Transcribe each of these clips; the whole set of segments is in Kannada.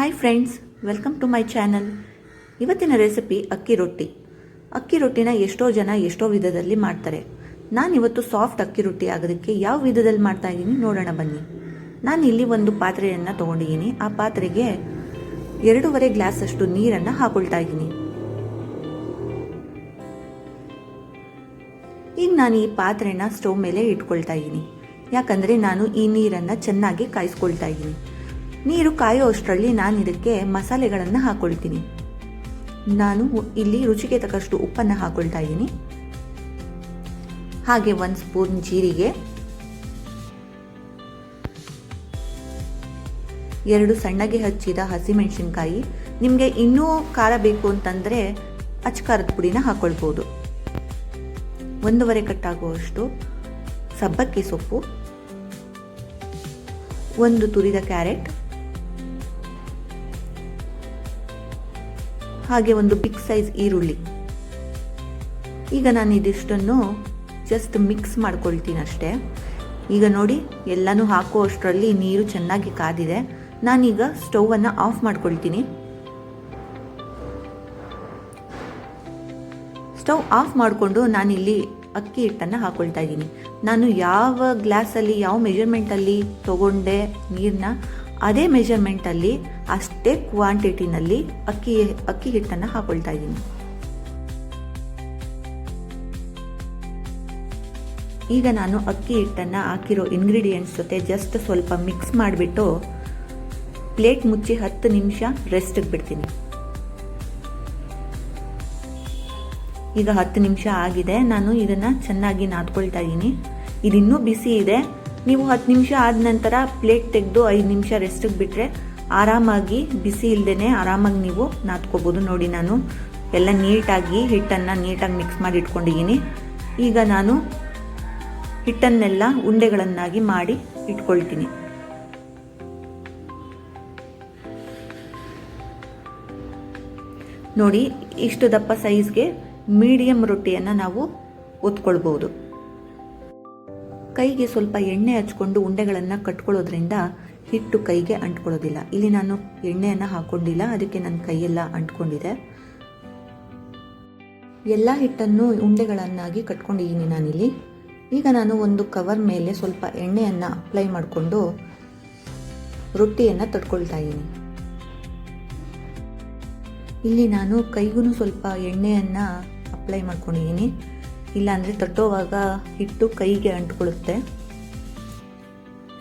Hi friends welcome to my channel ಇವತ್ತಿನ ರೆಸಿಪಿ ಅಕ್ಕಿ ರೊಟ್ಟಿ. ಅಕ್ಕಿ ರೊಟ್ಟಿನ ಎಷ್ಟೋ ಜನ ಎಷ್ಟೋ ವಿಧದಲ್ಲಿ ಮಾಡ್ತಾರೆ. ನಾನು ಇವತ್ತು ಸಾಫ್ಟ್ ಅಕ್ಕಿ ರೊಟ್ಟಿ ಆಗೋದಕ್ಕೆ ಯಾವ ವಿಧದಲ್ಲಿ ಮಾಡ್ತಾ ಇದ್ದೀನಿ ನೋಡೋಣ ಬನ್ನಿ. ನಾನು ಇಲ್ಲಿ ಒಂದು ಪಾತ್ರೆಯನ್ನು ತೊಗೊಂಡಿದ್ದೀನಿ. ಆ ಪಾತ್ರೆಗೆ ಎರಡೂವರೆ ಗ್ಲಾಸಷ್ಟು ನೀರನ್ನು ಹಾಕೊಳ್ತಾ ಇದ್ದೀನಿ. ಈಗ ನಾನು ಈ ಪಾತ್ರೆನ ಸ್ಟವ್ ಮೇಲೆ ಇಟ್ಕೊಳ್ತಾ ಇದ್ದೀನಿ. ಯಾಕಂದರೆ ನಾನು ಈ ನೀರನ್ನು ಚೆನ್ನಾಗಿ ಕಾಯಿಸ್ಕೊಳ್ತಾ ಇದ್ದೀನಿ. ನೀರು ಕಾಯೋ ಅಷ್ಟರಲ್ಲಿ ನಾನು ಇದಕ್ಕೆ ಮಸಾಲೆಗಳನ್ನು ಹಾಕೊಳ್ತೀನಿ. ನಾನು ಇಲ್ಲಿ ರುಚಿಗೆ ತಕ್ಕಷ್ಟು ಉಪ್ಪನ್ನು ಹಾಕೊಳ್ತಾ ಇದ್ದೀನಿ. ಹಾಗೆ ಒಂದು ಸ್ಪೂನ್ ಜೀರಿಗೆ. ಎರಡು ಸಣ್ಣಗೆ ಹಚ್ಚಿದ ಹಸಿಮೆಣಸಿನ್ಕಾಯಿ. ನಿಮಗೆ ಇನ್ನೂ ಖಾರ ಬೇಕು ಅಂತಂದರೆ ಅಚ್ಕಾರದ ಪುಡಿನ ಹಾಕ್ಕೊಳ್ಬೋದು ಒಂದೂವರೆ ಕಟ್ಟಾಗುವಷ್ಟು ಸಬ್ಬಕ್ಕಿ ಸೊಪ್ಪು. ಒಂದು ತುರಿದ ಕ್ಯಾರೆಟ್. ಹಾಗೆ ಒಂದು ಬಿಗ್ ಸೈಜ್ ಈರುಳ್ಳಿ. ಈಗ ನಾನು ಇದಿಷ್ಟನ್ನು ಜಸ್ಟ್ ಮಿಕ್ಸ್ ಮಾಡ್ಕೊಳ್ತೀನಿ ಅಷ್ಟೇ. ಈಗ ನೋಡಿ, ಎಲ್ಲನೂ ಹಾಕೋ ಅಷ್ಟರಲ್ಲಿ ನೀರು ಚೆನ್ನಾಗಿ ಕಾದಿದೆ. ನಾನೀಗ ಸ್ಟೌವನ್ನು ಆಫ್ ಮಾಡ್ಕೊಳ್ತೀನಿ. ಸ್ಟವ್ ಆಫ್ ಮಾಡಿಕೊಂಡು ನಾನಿಲ್ಲಿ ಅಕ್ಕಿ ಹಿಟ್ಟನ್ನು ಹಾಕೊಳ್ತಾ ಇದ್ದೀನಿ. ನಾನು ಯಾವ ಗ್ಲಾಸಲ್ಲಿ ಯಾವ ಮೆಜರ್ಮೆಂಟಲ್ಲಿ ತೊಗೊಂಡೆ ನೀರನ್ನ ಅದೇ ಮೆಜರ್ಮೆಂಟಲ್ಲಿ ಅಷ್ಟೇ ಕ್ವಾಂಟಿಟಿನಲ್ಲಿ ಅಕ್ಕಿ ಅಕ್ಕಿ ಹಿಟ್ಟನ್ನು ಹಾಕೊಳ್ತಾ ಇದ್ದೀನಿ. ಈಗ ನಾನು ಅಕ್ಕಿ ಹಿಟ್ಟನ್ನು ಹಾಕಿರೋ ಇಂಗ್ರೀಡಿಯೆಂಟ್ಸ್ ಜೊತೆ ಜಸ್ಟ್ ಸ್ವಲ್ಪ ಮಿಕ್ಸ್ ಮಾಡಿಬಿಟ್ಟು ಪ್ಲೇಟ್ ಮುಚ್ಚಿ ಹತ್ತು ನಿಮಿಷ ರೆಸ್ಟಿಗೆ ಬಿಡ್ತೀನಿ. ಈಗ ಹತ್ತು ನಿಮಿಷ ಆಗಿದೆ. ನಾನು ಇದನ್ನು ಚೆನ್ನಾಗಿ ನಾದ್ಕೊಳ್ತಾ ಇದ್ದೀನಿ. ಇದಿನ್ನೂ ಬಿಸಿ ಇದೆ. ನೀವು ಹತ್ತು ನಿಮಿಷ ಆದ ನಂತರ ಪ್ಲೇಟ್ ತೆಗೆದು ಐದು ನಿಮಿಷ ರೆಸ್ಟಿಗೆ ಬಿಟ್ಟರೆ ಆರಾಮಾಗಿ ಬಿಸಿ ಇಲ್ಲದೇ ಆರಾಮಾಗಿ ನೀವು ನಾದ್ಕೋಬೋದು. ನೋಡಿ ನಾನು ಎಲ್ಲ ನೀಟಾಗಿ ಹಿಟ್ಟನ್ನು ನೀಟಾಗಿ ಮಿಕ್ಸ್ ಮಾಡಿ ಇಟ್ಕೊಂಡಿದ್ದೀನಿ. ಈಗ ನಾನು ಹಿಟ್ಟನ್ನೆಲ್ಲ ಉಂಡೆಗಳನ್ನಾಗಿ ಮಾಡಿ ಇಟ್ಕೊಳ್ತೀನಿ. ನೋಡಿ ಇಷ್ಟು ದಪ್ಪ ಸೈಜ್ಗೆ ಮೀಡಿಯಂ ರೊಟ್ಟಿಯನ್ನು ನಾವು ಒತ್ಕೊಳ್ಬೋದು ಕೈಗೆ ಸ್ವಲ್ಪ ಎಣ್ಣೆ ಹಚ್ಕೊಂಡು ಉಂಡೆಗಳನ್ನು ಕಟ್ಕೊಳ್ಳೋದ್ರಿಂದ ಹಿಟ್ಟು ಕೈಗೆ ಅಂಟ್ಕೊಳ್ಳೋದಿಲ್ಲ. ಇಲ್ಲಿ ನಾನು ಎಣ್ಣೆಯನ್ನು ಹಾಕೊಂಡಿಲ್ಲ, ಅದಕ್ಕೆ ನನ್ನ ಕೈಯೆಲ್ಲ ಅಂಟ್ಕೊಂಡಿದೆ. ಎಲ್ಲ ಹಿಟ್ಟನ್ನು ಉಂಡೆಗಳನ್ನಾಗಿ ಕಟ್ಕೊಂಡಿದ್ದೀನಿ ನಾನಿಲ್ಲಿ. ಈಗ ನಾನು ಒಂದು ಕವರ್ ಮೇಲೆ ಸ್ವಲ್ಪ ಎಣ್ಣೆಯನ್ನು ಅಪ್ಲೈ ಮಾಡಿಕೊಂಡು ರೊಟ್ಟಿಯನ್ನು ತಟ್ಕೊಳ್ತಾ ಇದ್ದೀನಿ. ಇಲ್ಲಿ ನಾನು ಕೈಗೂ ಸ್ವಲ್ಪ ಎಣ್ಣೆಯನ್ನು ಅಪ್ಲೈ ಮಾಡ್ಕೊಂಡಿದ್ದೀನಿ. ಇಲ್ಲಾಂದರೆ ತಟ್ಟೋವಾಗ ಹಿಟ್ಟು ಕೈಗೆ ಅಂಟ್ಕೊಳ್ಳುತ್ತೆ.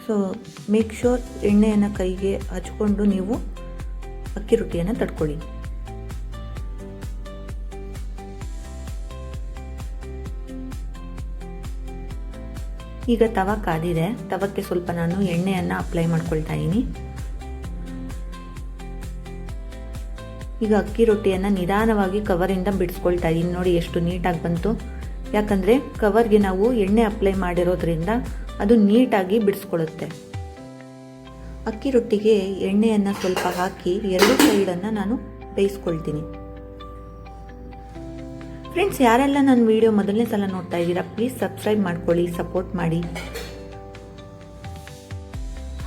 ಸೊ ಮೇಕ್ ಶೋರ್ ಎಣ್ಣೆಯನ್ನು ಕೈಗೆ ಹಚ್ಕೊಂಡು ನೀವು ಅಕ್ಕಿ ರೊಟ್ಟಿಯನ್ನು ತಡ್ಕೊಳ್ಳಿ ಈಗ ತವ ಕಾದಿದೆ. ತವಕ್ಕೆ ಸ್ವಲ್ಪ ನಾನು ಎಣ್ಣೆಯನ್ನು ಅಪ್ಲೈ ಮಾಡ್ಕೊಳ್ತಾ ಇದ್ದೀನಿ ಈಗ ಅಕ್ಕಿ ರೊಟ್ಟಿಯನ್ನು ನಿಧಾನವಾಗಿ ಕವರಿಂದ ಬಿಡಿಸ್ಕೊಳ್ತಾ ಇದ್ದೀನಿ ನೋಡಿ, ಎಷ್ಟು ನೀಟಾಗಿ ಬಂತು. ಯಾಕಂದರೆ ಕವರ್ಗೆ ನಾವು ಎಣ್ಣೆ ಅಪ್ಲೈ ಮಾಡಿರೋದ್ರಿಂದ ಅದು ನೀಟಾಗಿ ಬಿಡಿಸ್ಕೊಳ್ಳುತ್ತೆ. ಅಕ್ಕಿ ರೊಟ್ಟಿಗೆ ಎಣ್ಣೆಯನ್ನು ಸ್ವಲ್ಪ ಹಾಕಿ ಎರಡು ಸೈಡನ್ನು ನಾನು ಬೇಯಿಸ್ಕೊಳ್ತೀನಿ. ಫ್ರೆಂಡ್ಸ್ ಯಾರೆಲ್ಲ ನನ್ನ ವಿಡಿಯೋ ಮೊದಲನೇ ಸಲ ನೋಡ್ತಾ ಇದ್ದೀರಾ ಪ್ಲೀಸ್ ಸಬ್ಸ್ಕ್ರೈಬ್ ಮಾಡ್ಕೊಳ್ಳಿ ಸಪೋರ್ಟ್ ಮಾಡಿ.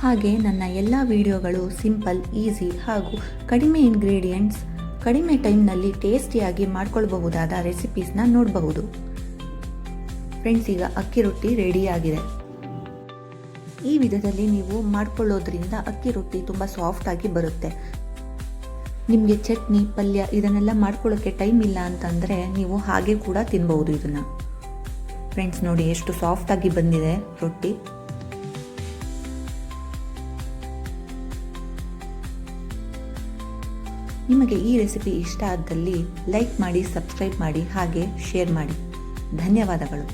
ಹಾಗೆ ನನ್ನ ಎಲ್ಲ ವಿಡಿಯೋಗಳು ಸಿಂಪಲ್ ಈಸಿ ಹಾಗೂ ಕಡಿಮೆ ಇಂಗ್ರೀಡಿಯೆಂಟ್ಸ್ ಕಡಿಮೆ ಟೈಮ್ನಲ್ಲಿ ಟೇಸ್ಟಿಯಾಗಿ ಮಾಡ್ಕೊಳ್ಬಹುದಾದ ರೆಸಿಪೀಸ್ನ ನೋಡಬಹುದು. ಫ್ರೆಂಡ್ಸ್, ಈಗ ಅಕ್ಕಿ ರೊಟ್ಟಿ ರೆಡಿಯಾಗಿದೆ ಈ ವಿಧದಲ್ಲಿ ನೀವು ಮಾಡ್ಕೊಳ್ಳೋದ್ರಿಂದ ಅಕ್ಕಿ ರೊಟ್ಟಿ ತುಂಬ ಸಾಫ್ಟಾಗಿ ಬರುತ್ತೆ. ನಿಮಗೆ ಚಟ್ನಿ, ಪಲ್ಯ ಇದನ್ನೆಲ್ಲ ಮಾಡ್ಕೊಳ್ಳೋಕ್ಕೆ ಟೈಮ್ ಇಲ್ಲ ಅಂತಂದರೆ ನೀವು ಹಾಗೆ ಕೂಡ ತಿನ್ಬೋದು ಇದನ್ನು. ಫ್ರೆಂಡ್ಸ್ ನೋಡಿ ಎಷ್ಟು ಸಾಫ್ಟಾಗಿ ಬಂದಿದೆ ರೊಟ್ಟಿ. ನಿಮಗೆ ಈ ರೆಸಿಪಿ ಇಷ್ಟ ಆದಲ್ಲಿ ಲೈಕ್ ಮಾಡಿ ಸಬ್ಸ್ಕ್ರೈಬ್ ಮಾಡಿ, ಹಾಗೆ ಶೇರ್ ಮಾಡಿ. ಧನ್ಯವಾದಗಳು.